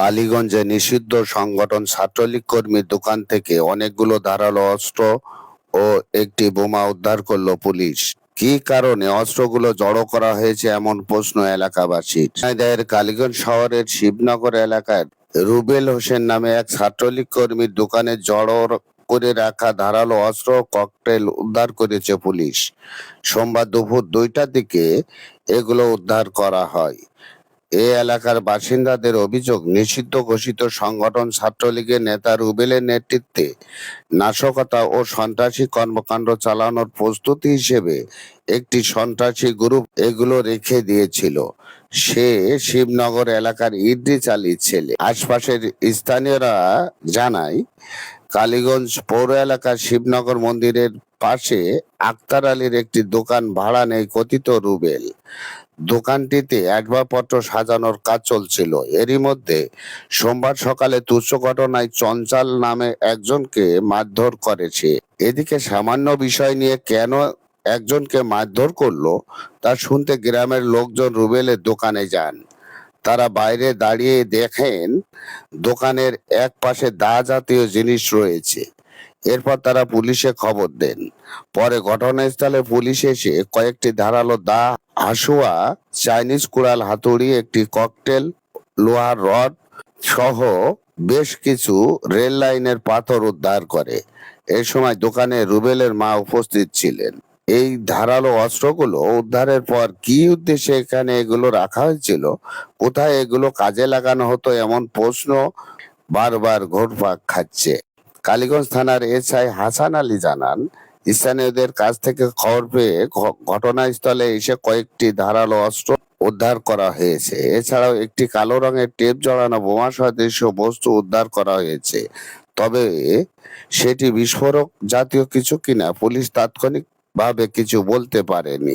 কালীগঞ্জে নিষিদ্ধ সংগঠন ছাত্রলীগ কর্মীর দোকান থেকে অনেকগুলো ধারালো অস্ত্র ও একটি বোমা উদ্ধার করল পুলিশ। কী কারণে অস্ত্রগুলো জড়ো করা হয়েছে এমন প্রশ্ন এলাকাবাসীর। কালীগঞ্জ শহরের শিবনগর এলাকার রুবেল হোসেন নামে এক ছাত্রলীগ কর্মীর দোকানে জড়ো করে রাখা ধারালো অস্ত্র ককটেল উদ্ধার করেছে পুলিশ। সোমবার দুপুর দুইটার দিকে এগুলো উদ্ধার করা হয়। এ এলাকার বাসিন্দাদের অভিযোগ, নিষিদ্ধ ঘোষিত সংগঠন ছাত্রলীগের নেতা রুবেলের নেতৃত্বে নাশকতা ও সন্ত্রাসী কর্মকাণ্ড চালানোর প্রস্তুতি হিসেবে একটি সন্ত্রাসী গ্রুপ এগুলো রেখে দিয়েছিল। সে শিবনগর এলাকার ইদ্রিস আলীর ছেলে। আশপাশের স্থানীয়রা জানায়, কালীগঞ্জ পৌর এলাকার শিবনগর মন্দিরের পাশে আক্তার আলীর একটি দোকান ভাড়া নেই কথিত রুবেল। দোকানটিতে আসবাবপত্র সাজানোর কাজ চলছিল। এরই মধ্যে সোমবার সকালে তুচ্ছ ঘটনায় চঞ্চল নামে একজনকে মারধর করেছে। এদিকে সামান্য বিষয় নিয়ে কেন একজনকে মারধর করল, তা শুনতে গ্রামের লোকজন রুবেলের দোকানে যান। তারা বাইরে দাঁড়িয়ে দেখেন, দোকানের এক পাশে দা জাতীয় জিনিস রয়েছে। এরপর তারা পুলিশে খবর দেন। পরে ঘটনাস্থলে পুলিশ এসে কয়েকটি ধারালো দা, হাসুয়া, চাইনিজ কুড়াল হাতুড়ি, একটি ককটেল, লোহার রড সহ বেশ কিছু রেল লাইনের পাথর উদ্ধার করে। এ সময় দোকানে রুবেলের মা উপস্থিত ছিলেন। এই ধারালো অস্ত্রগুলো উদ্ধারের পর কি উদ্দেশ্যে এখানে এগুলো রাখা হয়েছিল, কোথায় এগুলো কাজে লাগানো হতো এমন প্রশ্ন বারবার ঘোরপাক খাচ্ছে। কালীগঞ্জ থানার এসআই হাসান আলী জানান, স্থানীয়দের কাছ থেকে খবর পেয়ে ঘটনাস্থলে এসে কয়েকটি ধারালো অস্ত্র উদ্ধার করা হয়েছে। এছাড়াও একটি কালো রঙের টেপ জড়ানো বোমা সদৃশ বস্তু উদ্ধার করা হয়েছে। তবে সেটি বিস্ফোরক জাতীয় কিছু কিনা পুলিশ তাৎক্ষণিকভাবে কিছু বলতে পারেনি।